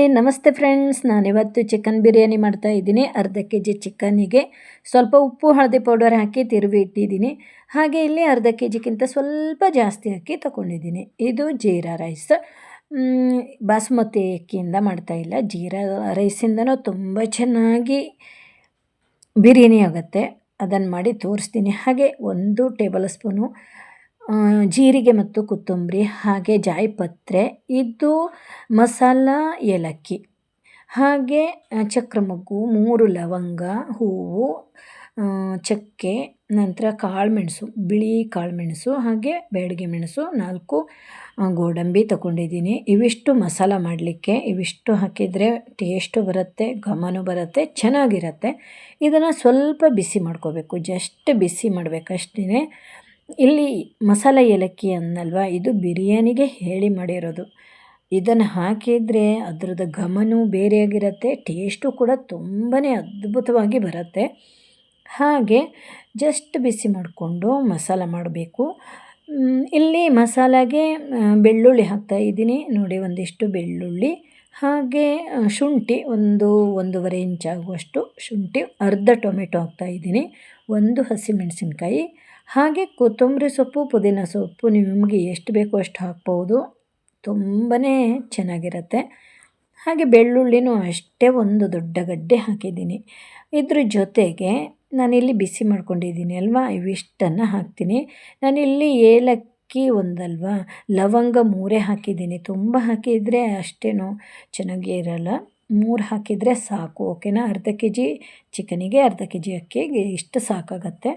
Hi, ನಮಸ್ತೆ friends. ನಾನಿವತ್ತು chicken biryani ಮಾಡ್ತಾ ಇದ್ದೀನಿ. ಅರ್ಧ ಕೆ ಜಿ ಚಿಕನ್ನಿಗೆ ಸ್ವಲ್ಪ ಉಪ್ಪು, ಹಳದಿ ಪೌಡರ್ ಹಾಕಿ ತಿರುವಿ ಇಟ್ಟಿದ್ದೀನಿ. ಹಾಗೆ ಇಲ್ಲಿ ಅರ್ಧ ಕೆ ಜಿಗಿಂತ ಸ್ವಲ್ಪ ಜಾಸ್ತಿ ಅಕ್ಕಿ ತಗೊಂಡಿದ್ದೀನಿ. ಇದು ಜೀರಾ ರೈಸ್. ಬಾಸುಮತಿ ಅಕ್ಕಿಯಿಂದ ಮಾಡ್ತಾ ಇಲ್ಲ. ಜೀರಾ ರೈಸಿಂದನೂ ತುಂಬ ಚೆನ್ನಾಗಿ ಬಿರಿಯಾನಿ ಆಗುತ್ತೆ. ಅದನ್ನು ಮಾಡಿ ತೋರಿಸ್ತೀನಿ. ಹಾಗೆ ಒಂದು ಟೇಬಲ್ ಸ್ಪೂನು ಜೀರಿಗೆ ಮತ್ತು ಕೊತ್ತಂಬರಿ, ಹಾಗೆ ಜಾಯಿಪತ್ರೆ, ಇದು ಮಸಾಲ ಏಲಕ್ಕಿ, ಹಾಗೆ ಚಕ್ರ ಮಗ್ಗು ಮೂರು ಲವಂಗ, ಹೂವು ಚಕ್ಕೆ, ನಂತರ ಕಾಳುಮೆಣಸು, ಬಿಳಿ ಕಾಳುಮೆಣಸು, ಹಾಗೆ ಬೇಡಿಗೆ ಮೆಣಸು, ನಾಲ್ಕು ಗೋಡಂಬಿ ತಗೊಂಡಿದ್ದೀನಿ. ಇವಿಷ್ಟು ಮಸಾಲ ಮಾಡಲಿಕ್ಕೆ, ಇವಿಷ್ಟು ಹಾಕಿದರೆ ಟೇಸ್ಟು ಬರುತ್ತೆ, ಘಮನೂ ಬರುತ್ತೆ, ಚೆನ್ನಾಗಿರುತ್ತೆ. ಇದನ್ನು ಸ್ವಲ್ಪ ಬಿಸಿ ಮಾಡ್ಕೋಬೇಕು, ಜಸ್ಟ್ ಬಿಸಿ ಮಾಡಬೇಕಷ್ಟೇ ಇಲ್ಲಿ ಮಸಾಲೆ ಏಲಕ್ಕಿ ಅನ್ನಲ್ವಾ? ಇದು ಬಿರಿಯಾನಿಗೆ ಹೇಳಿ ಮಾಡಿರೋದು. ಇದನ್ನು ಹಾಕಿದರೆ ಅದರದ್ದು ಘಮನೂ ಬೇರೆಯಾಗಿರುತ್ತೆ ಟೇಸ್ಟು ಕೂಡ ತುಂಬಾ ಅದ್ಭುತವಾಗಿ ಬರುತ್ತೆ. ಹಾಗೆ ಜಸ್ಟ್ ಬಿಸಿ ಮಾಡಿಕೊಂಡು ಮಸಾಲ ಮಾಡಬೇಕು. ಇಲ್ಲಿ ಮಸಾಲಾಗೆ ಬೆಳ್ಳುಳ್ಳಿ ಹಾಕ್ತಾ ಇದ್ದೀನಿ. ನೋಡಿ, ಒಂದಿಷ್ಟು ಬೆಳ್ಳುಳ್ಳಿ, ಹಾಗೆ ಶುಂಠಿ, ಒಂದು ಒಂದೂವರೆ ಇಂಚ್ ಆಗುವಷ್ಟು ಶುಂಠಿ, ಅರ್ಧ ಟೊಮೆಟೊ ಹಾಕ್ತಾ ಇದ್ದೀನಿ. ಒಂದು ಹಸಿಮೆಣಸಿನ್ಕಾಯಿ ಹಾಗೆ ಕೊತ್ತಂಬರಿ ಸೊಪ್ಪು, ಪುದೀನ ಸೊಪ್ಪು ನಿಮಗೆ ಎಷ್ಟು ಬೇಕೋ ಅಷ್ಟು ಹಾಕ್ಬೋದು. ತುಂಬಾ ಚೆನ್ನಾಗಿರುತ್ತೆ. ಹಾಗೆ ಬೆಳ್ಳುಳ್ಳಿನೂ ಅಷ್ಟೇ ಒಂದು ದೊಡ್ಡ ಗಡ್ಡೆ ಹಾಕಿದ್ದೀನಿ. ಇದ್ರ ಜೊತೆಗೆ ನಾನಿಲ್ಲಿ ಬಿಸಿ ಮಾಡ್ಕೊಂಡಿದ್ದೀನಿ ಅಲ್ವಾ? ಇವಿಷ್ಟನ್ನು ಹಾಕ್ತೀನಿ. ನಾನಿಲ್ಲಿ ಏಲಕ್ಕಿ ಒಂದಲ್ವಾ? ಲವಂಗ ಮೂರೇ ಹಾಕಿದ್ದೀನಿ. ತುಂಬ ಹಾಕಿದರೆ ಅಷ್ಟೇನು ಚೆನ್ನಾಗಿ ಇರಲ್ಲ. ಮೂರು ಹಾಕಿದರೆ ಸಾಕು, ಓಕೆನಾ? ಅರ್ಧ ಕೆ ಜಿ ಚಿಕನಿಗೆ ಅರ್ಧ ಕೆ ಜಿ ಅಕ್ಕಿಗೆ ಇಷ್ಟು ಸಾಕಾಗತ್ತೆ.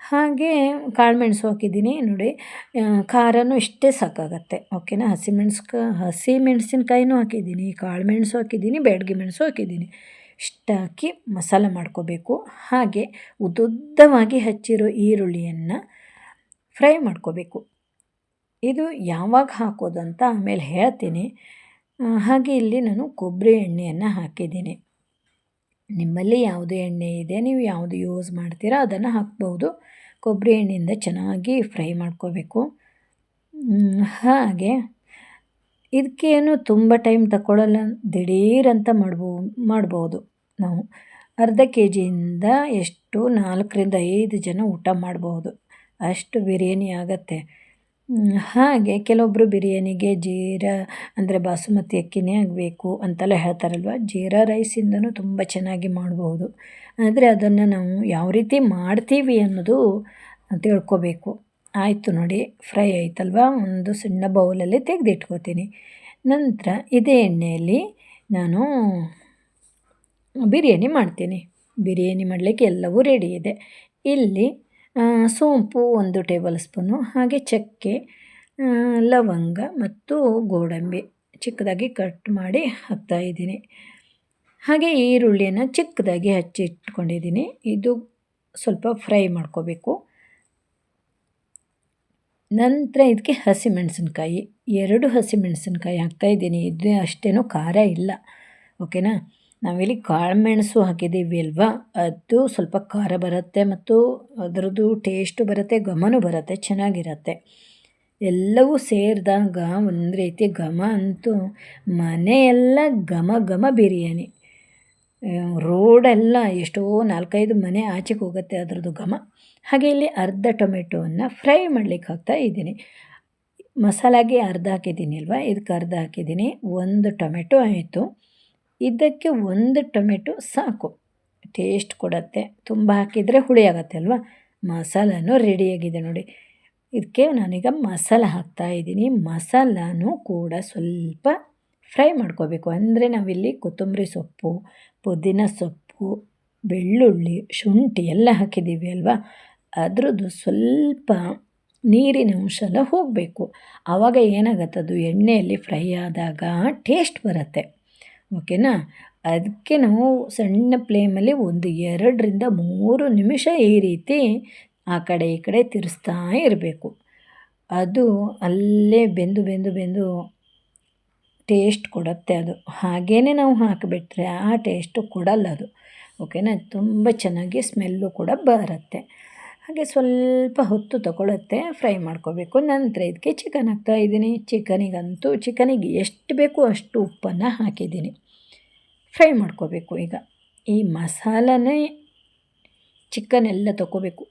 ಹಾಗೆ ಕಾಳುಮೆಣಸು ಹಾಕಿದ್ದೀನಿ, ನೋಡಿ. ಖಾರನೂ ಇಷ್ಟೇ ಸಾಕಾಗತ್ತೆ, ಓಕೆನಾ? ಹಸಿಮೆಣ್ಸು ಹಸಿ ಮೆಣಸಿನ್ಕಾಯಿನೂ ಹಾಕಿದ್ದೀನಿ, ಕಾಳುಮೆಣಸು ಹಾಕಿದ್ದೀನಿ ಬ್ಯಾಡಗಿ ಮೆಣಸು ಹಾಕಿದ್ದೀನಿ. ಇಷ್ಟು ಹಾಕಿ ಮಸಾಲ ಮಾಡ್ಕೋಬೇಕು. ಹಾಗೆ ಉದ್ದುದ್ದವಾಗಿ ಹಚ್ಚಿರೋ ಈರುಳ್ಳಿಯನ್ನು ಫ್ರೈ ಮಾಡ್ಕೋಬೇಕು. ಇದು ಯಾವಾಗ ಹಾಕೋದು ಅಂತ ಆಮೇಲೆ ಹೇಳ್ತೀನಿ. ಹಾಗೆ ಇಲ್ಲಿ ನಾನು ಕೊಬ್ಬರಿ ಎಣ್ಣೆಯನ್ನು ಹಾಕಿದ್ದೀನಿ. ನಿಮ್ಮಲ್ಲಿ ಯಾವುದು ಎಣ್ಣೆ ಇದೆ, ನೀವು ಯಾವುದು ಯೂಸ್ ಮಾಡ್ತೀರಾ, ಅದನ್ನು ಹಾಕ್ಬೋದು. ಕೊಬ್ಬರಿ ಎಣ್ಣೆಯಿಂದ ಚೆನ್ನಾಗಿ ಫ್ರೈ ಮಾಡ್ಕೋಬೇಕು. ಹಾಗೆ ಇದಕ್ಕೇನು ತುಂಬ ಟೈಮ್ ತಗೊಳ್ಳಲ್ಲ ದಿಢೀರಂತ ಮಾಡ್ಬೋ, ಮಾಡ್ಬೋದು ನಾವು. ಅರ್ಧ ಕೆ ಜಿಯಿಂದ ಎಷ್ಟು, ನಾಲ್ಕರಿಂದ ಐದು ಜನ ಊಟ ಮಾಡ್ಬೋದು. ಅಷ್ಟು ಬಿರಿಯಾನಿ ಆಗತ್ತೆ. ಹಾಗೆ ಕೆಲವೊಬ್ಬರು ಬಿರಿಯಾನಿಗೆ ಜೀರಾ, ಅಂದರೆ ಬಾಸುಮತಿ ಅಕ್ಕಿನೇ ಆಗಬೇಕು ಅಂತೆಲ್ಲ ಹೇಳ್ತಾರಲ್ವ? ಜೀರಾ ರೈಸಿಂದನೂ ತುಂಬ ಚೆನ್ನಾಗಿ ಮಾಡಬಹುದು. ಆದರೆ ಅದನ್ನು ನಾವು ಯಾವ ರೀತಿ ಮಾಡ್ತೀವಿ ಅನ್ನೋದು ತಿಳ್ಕೋಬೇಕು. ಆಯಿತು ನೋಡಿ ಫ್ರೈ ಆಯ್ತಲ್ವ? ಒಂದು ಸಣ್ಣ ಬೌಲಲ್ಲಿ ತೆಗೆದಿಟ್ಕೋತೀನಿ. ನಂತರ ಇದೇ ಎಣ್ಣೆಯಲ್ಲಿ ನಾನು ಬಿರಿಯಾನಿ ಮಾಡ್ತೀನಿ. ಬಿರಿಯಾನಿ ಮಾಡಲಿಕ್ಕೆ ಎಲ್ಲವೂ ರೆಡಿ ಇದೆ. ಇಲ್ಲಿ ಸೋಂಪು ಒಂದು ಟೇಬಲ್ ಸ್ಪೂನು, ಹಾಗೆ ಚಕ್ಕೆ ಲವಂಗ ಮತ್ತು ಗೋಡಂಬಿ ಚಿಕ್ಕದಾಗಿ ಕಟ್ ಮಾಡಿ ಹಾಕ್ತಾ ಇದ್ದೀನಿ. ಹಾಗೆ ಈರುಳ್ಳಿಯನ್ನು ಚಿಕ್ಕದಾಗಿ ಹಚ್ಚಿ ಇಟ್ಕೊಂಡಿದ್ದೀನಿ. ಇದು ಸ್ವಲ್ಪ ಫ್ರೈ ಮಾಡ್ಕೋಬೇಕು. ನಂತರ ಇದಕ್ಕೆ ಹಸಿಮೆಣಸಿನ್ಕಾಯಿ, ಎರಡು ಹಸಿಮೆಣಸಿನ್ಕಾಯಿ ಹಾಕ್ತಾಯಿದ್ದೀನಿ ಇದು ಅಷ್ಟೇನೂ ಖಾರ ಇಲ್ಲ. ಓಕೆನಾ? ನಾವಿಲ್ಲಿ ಕಾಳುಮೆಣಸು ಹಾಕಿದ್ದೀವಿ ಅಲ್ವಾ ಅದು ಸ್ವಲ್ಪ ಖಾರ ಬರುತ್ತೆ ಮತ್ತು ಅದರದ್ದು ಟೇಸ್ಟು ಬರುತ್ತೆ ಘಮನೂ ಬರುತ್ತೆ, ಚೆನ್ನಾಗಿರತ್ತೆ. ಎಲ್ಲವೂ ಸೇರಿದಾಗ ಒಂದು ರೀತಿ ಘಮ ಅಂತೂ ಮನೆಯೆಲ್ಲ ಘಮ ಘಮ ಬಿರಿಯಾನಿ. ರೋಡೆಲ್ಲ ಎಷ್ಟೋ ನಾಲ್ಕೈದು ಮನೆ ಆಚೆಗೆ ಹೋಗುತ್ತೆ ಅದರದ್ದು ಘಮ. ಹಾಗೆ ಇಲ್ಲಿ ಅರ್ಧ ಟೊಮೆಟೊವನ್ನು ಫ್ರೈ ಮಾಡ್ಲಿಕ್ಕೆ ಹಾಕ್ತಾ ಇದ್ದೀನಿ. ಮಸಾಲಾಗೆ ಅರ್ಧ ಹಾಕಿದ್ದೀನಿ ಅಲ್ವಾ ಇದಕ್ಕೆ ಅರ್ಧ ಹಾಕಿದ್ದೀನಿ. ಒಂದು ಟೊಮೆಟೊ ಆಯಿತು. ಇದಕ್ಕೆ ಒಂದು ಟೊಮೆಟೊ ಸಾಕು. ಟೇಸ್ಟ್ ಕೊಡತ್ತೆ. ತುಂಬ ಹಾಕಿದರೆ ಹುಳಿ ಆಗುತ್ತೆ ಅಲ್ವಾ? ಮಸಾಲನೂ ರೆಡಿಯಾಗಿದೆ ನೋಡಿ. ಇದಕ್ಕೆ ನಾನೀಗ ಮಸಾಲ ಹಾಕ್ತಾ ಇದ್ದೀನಿ. ಮಸಾಲನೂ ಕೂಡ ಸ್ವಲ್ಪ ಫ್ರೈ ಮಾಡ್ಕೋಬೇಕು. ಅಂದರೆ ನಾವಿಲ್ಲಿ ಕೊತ್ತಂಬರಿ ಸೊಪ್ಪು, ಪುದೀನ ಸೊಪ್ಪು, ಬೆಳ್ಳುಳ್ಳಿ, ಶುಂಠಿ ಎಲ್ಲ ಹಾಕಿದ್ದೀವಿ ಅಲ್ವಾ? ಅದರದ್ದು ಸ್ವಲ್ಪ ನೀರಿನ ಅಂಶ ಎಲ್ಲ ಹೋಗಬೇಕು. ಆವಾಗ ಏನಾಗತ್ತದು ಎಣ್ಣೆಯಲ್ಲಿ ಫ್ರೈ ಆದಾಗ ಟೇಸ್ಟ್ ಬರುತ್ತೆ. ಓಕೆನಾ? ಅದಕ್ಕೆ ನಾವು ಸಣ್ಣ ಫ್ಲೇಮಲ್ಲಿ ಒಂದು ಎರಡರಿಂದ ಮೂರು ನಿಮಿಷ ಈ ರೀತಿ ಆ ಕಡೆ ಈ ಕಡೆ ತಿರ್ಸ್ತಾ ಇರಬೇಕು. ಅದು ಅಲ್ಲೇ ಬೆಂದು ಬೆಂದು ಬೆಂದು ಟೇಸ್ಟ್ ಕೊಡುತ್ತೆ ಅದು. ಹಾಗೇ ನಾವು ಹಾಕಿಬಿಟ್ರೆ ಆ ಟೇಸ್ಟು ಕೊಡಲ್ಲ ಅದು. ಓಕೆನಾ? ತುಂಬ ಚೆನ್ನಾಗಿ ಸ್ಮೆಲ್ಲು ಕೂಡ ಬರುತ್ತೆ. ಹಾಗೆ ಸ್ವಲ್ಪ ಹೊತ್ತು ತಗೊಳುತ್ತೆ, ಫ್ರೈ ಮಾಡ್ಕೋಬೇಕು. ನಂತರ ಇದಕ್ಕೆ ಚಿಕನ್ ಹಾಕ್ತಾ ಇದ್ದೀನಿ. ಚಿಕನಿಗಂತೂ ಚಿಕನಿಗೆ ಎಷ್ಟು ಬೇಕು ಅಷ್ಟು ಉಪ್ಪನ್ನು ಹಾಕಿದ್ದೀನಿ. ಫ್ರೈ ಮಾಡ್ಕೋಬೇಕು ಈಗ. ಈ ಮಸಾಲನೇ ಚಿಕನ್ ಎಲ್ಲ ತಗೋಬೇಕು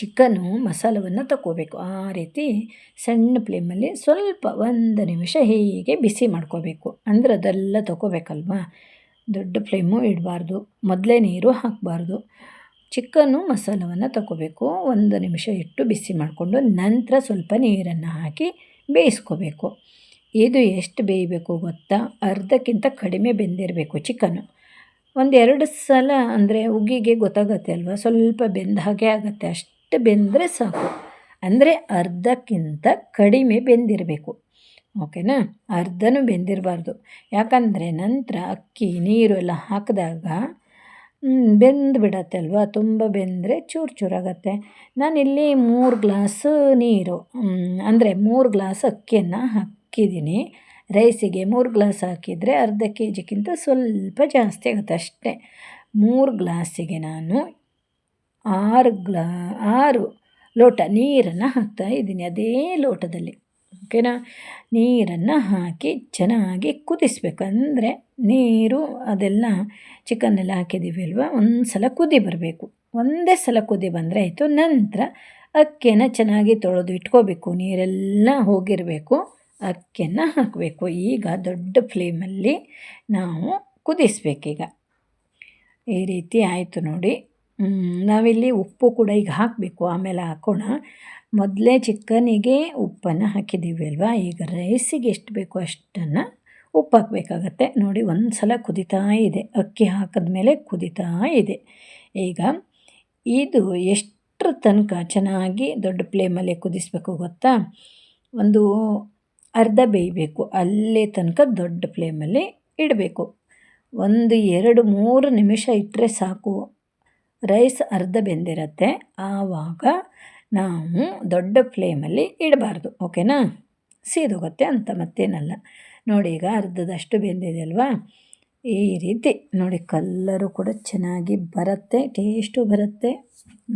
ಚಿಕನು ಮಸಾಲವನ್ನು ತಗೋಬೇಕು ಆ ರೀತಿ ಸಣ್ಣ ಫ್ಲೇಮಲ್ಲಿ ಸ್ವಲ್ಪ ಒಂದು ನಿಮಿಷ ಹೀಗೆ ಬಿಸಿ ಮಾಡ್ಕೋಬೇಕು. ಅಂದರೆ ಅದೆಲ್ಲ ತಗೋಬೇಕಲ್ವಾ ದೊಡ್ಡ ಫ್ಲೇಮು ಇಡಬಾರ್ದು. ಮೊದಲೇ ನೀರು ಹಾಕಬಾರ್ದು. ಚಿಕನ್ನು ಮಸಾಲವನ್ನು ತಗೋಬೇಕು ಒಂದು ನಿಮಿಷ ಇಟ್ಟು ಬಿಸಿ ಮಾಡಿಕೊಂಡು ನಂತರ ಸ್ವಲ್ಪ ನೀರನ್ನು ಹಾಕಿ ಬೇಯಿಸ್ಕೋಬೇಕು. ಇದು ಎಷ್ಟು ಬೇಯಬೇಕು ಗೊತ್ತಾ? ಅರ್ಧಕ್ಕಿಂತ ಕಡಿಮೆ ಬೆಂದಿರಬೇಕು ಚಿಕನ್ನು. ಒಂದೆರಡು ಸಲ ಅಂದರೆ ಉಗ್ಗಿಗೆ ಗೊತ್ತಾಗತ್ತೆ ಅಲ್ವಾ? ಸ್ವಲ್ಪ ಬೆಂದ ಹಾಗೆ ಆಗುತ್ತೆ. ಅಷ್ಟು ಬೆಂದರೆ ಸಾಕು. ಅಂದರೆ ಅರ್ಧಕ್ಕಿಂತ ಕಡಿಮೆ ಬೆಂದಿರಬೇಕು. ಓಕೆನಾ? ಅರ್ಧನೂ ಬೆಂದಿರಬಾರ್ದು. ಯಾಕಂದರೆ ನಂತರ ಅಕ್ಕಿ ನೀರು ಎಲ್ಲ ಹಾಕಿದಾಗ ಬೆಂದು ಬಿಡತ್ತೆ ಅಲ್ವಾ ತುಂಬ ಬೆಂದರೆ ಚೂರು ಚೂರಾಗತ್ತೆ. ನಾನಿಲ್ಲಿ ಮೂರು ಗ್ಲಾಸು ನೀರು ಅಂದರೆ ಮೂರು ಗ್ಲಾಸ್ ಅಕ್ಕಿಯನ್ನು ಹಾಕಿದ್ದೀನಿ ರೈಸಿಗೆ ಮೂರು ಗ್ಲಾಸ್ ಹಾಕಿದರೆ ಅರ್ಧ ಕೆ ಜಿಗಿಂತ ಸ್ವಲ್ಪ ಜಾಸ್ತಿ ಆಗುತ್ತೆ ಅಷ್ಟೇ. ಮೂರು ಗ್ಲಾಸಿಗೆ ನಾನು ಆರು ಗ್ಲಾ, ಆರು ಲೋಟ ನೀರನ್ನು ಹಾಕ್ತಾ ಇದ್ದೀನಿ ಅದೇ ಲೋಟದಲ್ಲಿ. ಓಕೆನಾ? ನೀರನ್ನು ಹಾಕಿ ಚೆನ್ನಾಗಿ ಕುದಿಸಬೇಕು. ಅಂದರೆ ನೀರು ಅದೆಲ್ಲ ಚಿಕನ್ನೆಲ್ಲ ಹಾಕಿದ್ದೀವಿ ಅಲ್ವಾ ಒಂದು ಸಲ ಕುದಿ ಬರಬೇಕು. ಒಂದೇ ಸಲ ಕುದಿ ಬಂದರೆ ಆಯಿತು. ನಂತರ ಅಕ್ಕಿಯನ್ನು ಚೆನ್ನಾಗಿ ತೊಳೆದು ಇಟ್ಕೋಬೇಕು. ನೀರೆಲ್ಲ ಹೋಗಿರಬೇಕು. ಅಕ್ಕಿಯನ್ನು ಹಾಕಬೇಕು. ಈಗ ದೊಡ್ಡ ಫ್ಲೇಮಲ್ಲಿ ನಾವು ಕುದಿಸ್ಬೇಕೀಗ. ಈ ರೀತಿ ಆಯಿತು ನೋಡಿ. ನಾವಿಲ್ಲಿ ಉಪ್ಪು ಕೂಡ ಈಗ ಹಾಕಬೇಕು. ಆಮೇಲೆ ಹಾಕೋಣ. ಮೊದಲೇ ಚಿಕನಿಗೆ ಉಪ್ಪನ್ನು ಹಾಕಿದ್ದೀವಿ ಅಲ್ವಾ? ಈಗ ರೈಸಿಗೆ ಎಷ್ಟು ಬೇಕೋ ಅಷ್ಟನ್ನು ಉಪ್ಪು ಹಾಕಬೇಕಾಗತ್ತೆ ನೋಡಿ ಒಂದು ಸಲ ಕುದಿತಾ ಇದೆ. ಅಕ್ಕಿ ಹಾಕಿದ್ಮೇಲೆ ಕುದಿತಾ ಇದೆ. ಈಗ ಇದು ಎಷ್ಟರ ತನಕ ಚೆನ್ನಾಗಿ ದೊಡ್ಡ ಫ್ಲೇಮಲ್ಲೇ ಕುದಿಸ್ಬೇಕು ಗೊತ್ತಾ? ಒಂದು ಅರ್ಧ ಬೇಯಬೇಕು. ಅಲ್ಲೇ ತನಕ ದೊಡ್ಡ ಫ್ಲೇಮಲ್ಲಿ ಇಡಬೇಕು. ಒಂದು, ಎರಡು, ಮೂರು ನಿಮಿಷ ಇಟ್ಟರೆ ಸಾಕು. ರೈಸ್ ಅರ್ಧ ಬೆಂದಿರತ್ತೆ. ಆವಾಗ ನಾವು ದೊಡ್ಡ ಫ್ಲೇಮಲ್ಲಿ ಇಡಬಾರ್ದು, ಓಕೆನಾ? ಸೀದೋಗುತ್ತೆ ಅಂತ ಮತ್ತೇನಲ್ಲ. ನೋಡಿ, ಈಗ ಅರ್ಧದಷ್ಟು ಬೆಂದಿದೆ ಅಲ್ವಾ ಈ ರೀತಿ. ನೋಡಿ, ಕಲ್ಲರು ಕೂಡ ಚೆನ್ನಾಗಿ ಬರುತ್ತೆ, ಟೇಸ್ಟು ಬರುತ್ತೆ,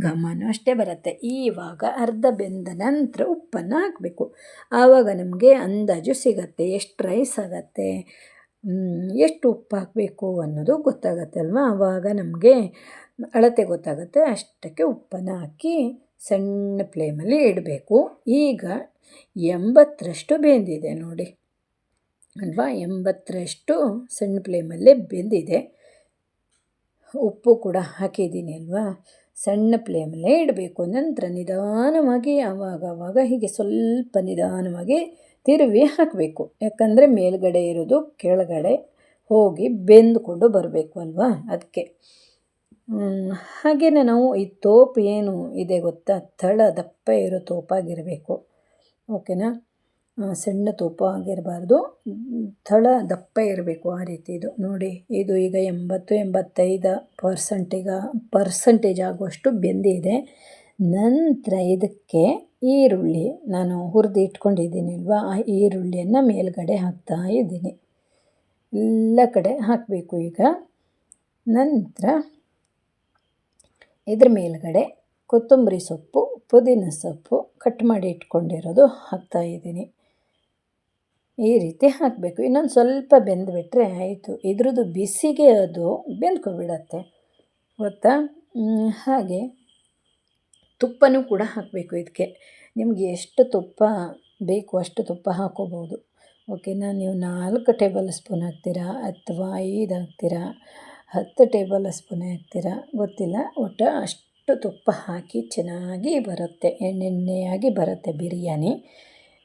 ಘಮನೂ ಅಷ್ಟೇ ಬರುತ್ತೆ. ಈವಾಗ ಅರ್ಧ ಬೆಂದ ನಂತರ ಉಪ್ಪನ್ನು ಹಾಕಬೇಕು. ಆವಾಗ ನಮಗೆ ಅಂದಾಜು ಸಿಗತ್ತೆ, ಎಷ್ಟು ರೈಸ್ ಆಗತ್ತೆ ಎಷ್ಟು ಉಪ್ಪು ಹಾಕಬೇಕು ಅನ್ನೋದು ಗೊತ್ತಾಗತ್ತೆ ಅಲ್ವಾ? ಆವಾಗ ನಮಗೆ ಅಳತೆ ಗೊತ್ತಾಗುತ್ತೆ, ಅಷ್ಟಕ್ಕೆ ಉಪ್ಪನ್ನು ಹಾಕಿ ಸಣ್ಣ ಫ್ಲೇಮಲ್ಲಿ ಇಡಬೇಕು. ಈಗ ಎಂಬತ್ತರಷ್ಟು ಬೆಂದಿದೆ ನೋಡಿ. ಅಲ್ವಾ? ಎಂಬತ್ತರಷ್ಟು ಸಣ್ಣ ಫ್ಲೇಮಲ್ಲೇ ಬೆಂದಿದೆ. ಉಪ್ಪು ಕೂಡ ಹಾಕಿದ್ದೀನಿ ಅಲ್ವಾ? ಸಣ್ಣ ಫ್ಲೇಮಲ್ಲೇ ಇಡಬೇಕು. ನಂತರ ನಿಧಾನವಾಗಿ ಆವಾಗ ಆವಾಗ ಹೀಗೆ ಸ್ವಲ್ಪ ನಿಧಾನವಾಗಿ ತಿರುವಿ ಹಾಕಬೇಕು. ಯಾಕಂದರೆ ಮೇಲ್ಗಡೆ ಇರೋದು ಕೆಳಗಡೆ ಹೋಗಿ ಬೆಂದುಕೊಂಡು ಬರಬೇಕು ಅಲ್ವಾ? ಅದಕ್ಕೆ. ಹಾಗೆಯೇ ನಾವು ಈ ತೋಪು ಏನು ಇದೆ ಗೊತ್ತಾ? ತಳ, ದಪ್ಪ ಇರೋ ತೋಪಾಗಿರಬೇಕು. ಓಕೆನಾ? ಸಣ್ಣ ತೋಪು ಆಗಿರಬಾರ್ದು. ತಳ, ದಪ್ಪ ಇರಬೇಕು ಆ ರೀತಿ ಇದು. ನೋಡಿ, ಇದು ಈಗ ಎಂಬತ್ತು, ಎಂಬತ್ತೈದು ಪರ್ಸೆಂಟಿಗ, ಪರ್ಸೆಂಟೇಜ್ ಆಗುವಷ್ಟು ಬೆಂದಿದೆ ನಂತರ ಇದಕ್ಕೆ ಈರುಳ್ಳಿ ನಾನು ಹುರಿದು ಇಟ್ಕೊಂಡಿದ್ದೀನಿ ಅಲ್ವಾ? ಆ ಈರುಳ್ಳಿಯನ್ನು ಮೇಲ್ಗಡೆ ಹಾಕ್ತಾ ಇದ್ದೀನಿ. ಎಲ್ಲ ಕಡೆ ಹಾಕಬೇಕು ಈಗ. ನಂತರ ಇದ್ರ ಮೇಲ್ಗಡೆ ಕೊತ್ತಂಬರಿ ಸೊಪ್ಪು, ಪುದೀನ ಸೊಪ್ಪು ಕಟ್ ಮಾಡಿ ಇಟ್ಕೊಂಡಿರೋದು ಹಾಕ್ತಾ ಇದ್ದೀನಿ. ಈ ರೀತಿ ಹಾಕಬೇಕು. ಇನ್ನೊಂದು ಸ್ವಲ್ಪ ಬೆಂದುಬಿಟ್ರೆ ಆಯಿತು. ಇದ್ರದ್ದು ಬಿಸಿಗೆ ಅದು ಬೆಂದ್ಕೊಬಿಡತ್ತೆ ಗೊತ್ತಾ? ಹಾಗೆ ತುಪ್ಪನೂ ಕೂಡ ಹಾಕಬೇಕು ಇದಕ್ಕೆ ನಿಮಗೆ ಎಷ್ಟು ತುಪ್ಪ ಬೇಕು ಅಷ್ಟು ತುಪ್ಪ ಹಾಕೋಬೋದು. ಓಕೆನಾ? ನೀವು ನಾಲ್ಕು ಟೇಬಲ್ ಸ್ಪೂನ್ ಹಾಕ್ತೀರಾ ಅಥವಾ ಐದು ಹಾಕ್ತೀರಾ? ಹತ್ತು ಟೇಬಲ್ ಸ್ಪೂನ್ ಹಾಕ್ತೀರಾ ಗೊತ್ತಿಲ್ಲ, ಒಟ್ಟು ಅಷ್ಟು ತುಪ್ಪ ಹಾಕಿ ಚೆನ್ನಾಗಿ ಬರುತ್ತೆ, ಎಣ್ಣೆಣ್ಣೆಯಾಗಿ ಬರುತ್ತೆ ಬಿರಿಯಾನಿ.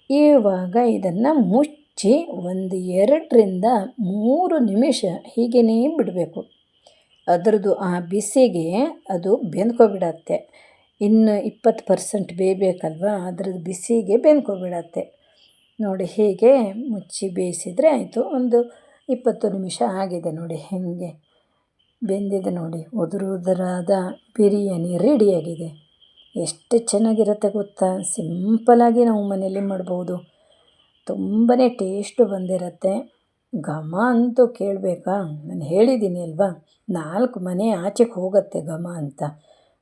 ಇವಾಗ ಇದನ್ನು ಮುಚ್ಚಿ ಒಂದು ಎರಡರಿಂದ ಮೂರು ನಿಮಿಷ ಹೀಗೇ ಬಿಡಬೇಕು. ಅದರದ್ದು ಆ ಬಿಸಿಗೆ ಅದು ಬೆಂದ್ಕೊಬಿಡತ್ತೆ. ಇನ್ನು ಇಪ್ಪತ್ತು ಪರ್ಸೆಂಟ್ ಬೇಯಬೇಕಲ್ವಾ ಅದ್ರದ್ದು ಬಿಸಿಗೆ ಬೆಂದ್ಕೊಬಿಡತ್ತೆ. ನೋಡಿ, ಹೀಗೆ ಮುಚ್ಚಿ ಬೇಯಿಸಿದರೆ ಆಯಿತು. ಒಂದು ಇಪ್ಪತ್ತು ನಿಮಿಷ ಆಗಿದೆ ನೋಡಿ, ಹೇಗೆ. ಬೆಂದಿದೆ ನೋಡಿ. ಉದುರು ಉದುರಾದ ಬಿರಿಯಾನಿ ರೆಡಿಯಾಗಿದೆ. ಎಷ್ಟು ಚೆನ್ನಾಗಿರುತ್ತೆ ಗೊತ್ತಾ? ಸಿಂಪಲಾಗಿ ನಾವು ಮನೆಯಲ್ಲಿ ಮಾಡ್ಬೋದು. ತುಂಬಾ ಟೇಸ್ಟು ಬಂದಿರುತ್ತೆ. ಘಮ ಅಂತೂ ಕೇಳಬೇಕಾ? ನಾನು ಹೇಳಿದ್ದೀನಿ ಅಲ್ವಾ? ನಾಲ್ಕು ಮನೆ ಆಚೆಗೆ ಹೋಗುತ್ತೆ ಘಮ ಅಂತ.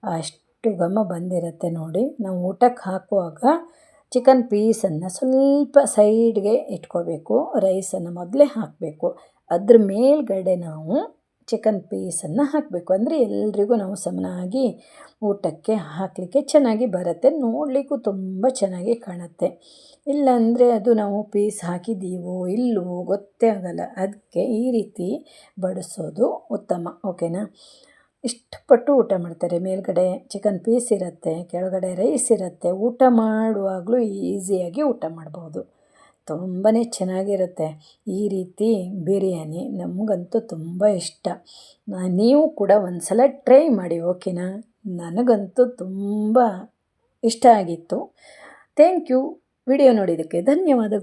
ಅಷ್ಟು ಘಮ ಬಂದಿರುತ್ತೆ ನೋಡಿ. ನಾವು ಊಟಕ್ಕೆ ಹಾಕುವಾಗ ಚಿಕನ್ ಪೀಸನ್ನು ಸ್ವಲ್ಪ ಸೈಡ್ಗೆ ಇಟ್ಕೋಬೇಕು. ರೈಸನ್ನು ಮೊದಲೇ ಹಾಕಬೇಕು. ಅದ್ರ ಮೇಲ್ಗಡೆ ನಾವು ಚಿಕನ್ ಪೀಸನ್ನು ಹಾಕಬೇಕು. ಅಂದರೆ ಎಲ್ರಿಗೂ ನಾವು ಸಮನಾಗಿ ಊಟಕ್ಕೆ ಹಾಕಲಿಕ್ಕೆ ಚೆನ್ನಾಗಿ ಬರುತ್ತೆ. ನೋಡಲಿಕ್ಕೂ ತುಂಬ ಚೆನ್ನಾಗಿ ಕಾಣುತ್ತೆ. ಇಲ್ಲಾಂದರೆ ಅದು ನಾವು ಪೀಸ್ ಹಾಕಿದ್ದೀವೋ ಇಲ್ಲವೋ ಗೊತ್ತೇ ಆಗಲ್ಲ. ಅದಕ್ಕೆ ಈ ರೀತಿ ಬಡಿಸೋದು ಉತ್ತಮ. ಓಕೆನಾ? ಇಷ್ಟಪಟ್ಟು ಊಟ ಮಾಡ್ತಾರೆ. ಮೇಲ್ಗಡೆ ಚಿಕನ್ ಪೀಸ್ ಇರುತ್ತೆ, ಕೆಳಗಡೆ ರೈಸ್ ಇರುತ್ತೆ. ಊಟ ಮಾಡುವಾಗಲೂ ಈಸಿಯಾಗಿ ಊಟ ಮಾಡ್ಬೋದು. ತುಂಬಾ ಚೆನ್ನಾಗಿರುತ್ತೆ. ಈ ರೀತಿ ಬಿರಿಯಾನಿ ನಮಗಂತೂ ತುಂಬ ಇಷ್ಟ. ನೀವು ಕೂಡ ಒಂದು ಸಲ ಟ್ರೈ ಮಾಡಿ, ಓಕೆನಾ? ನನಗಂತೂ ತುಂಬ ಇಷ್ಟ ಆಗಿತ್ತು. Thank you. ವಿಡಿಯೋ ನೋಡಿದ್ದಕ್ಕೆ ಧನ್ಯವಾದಗಳು.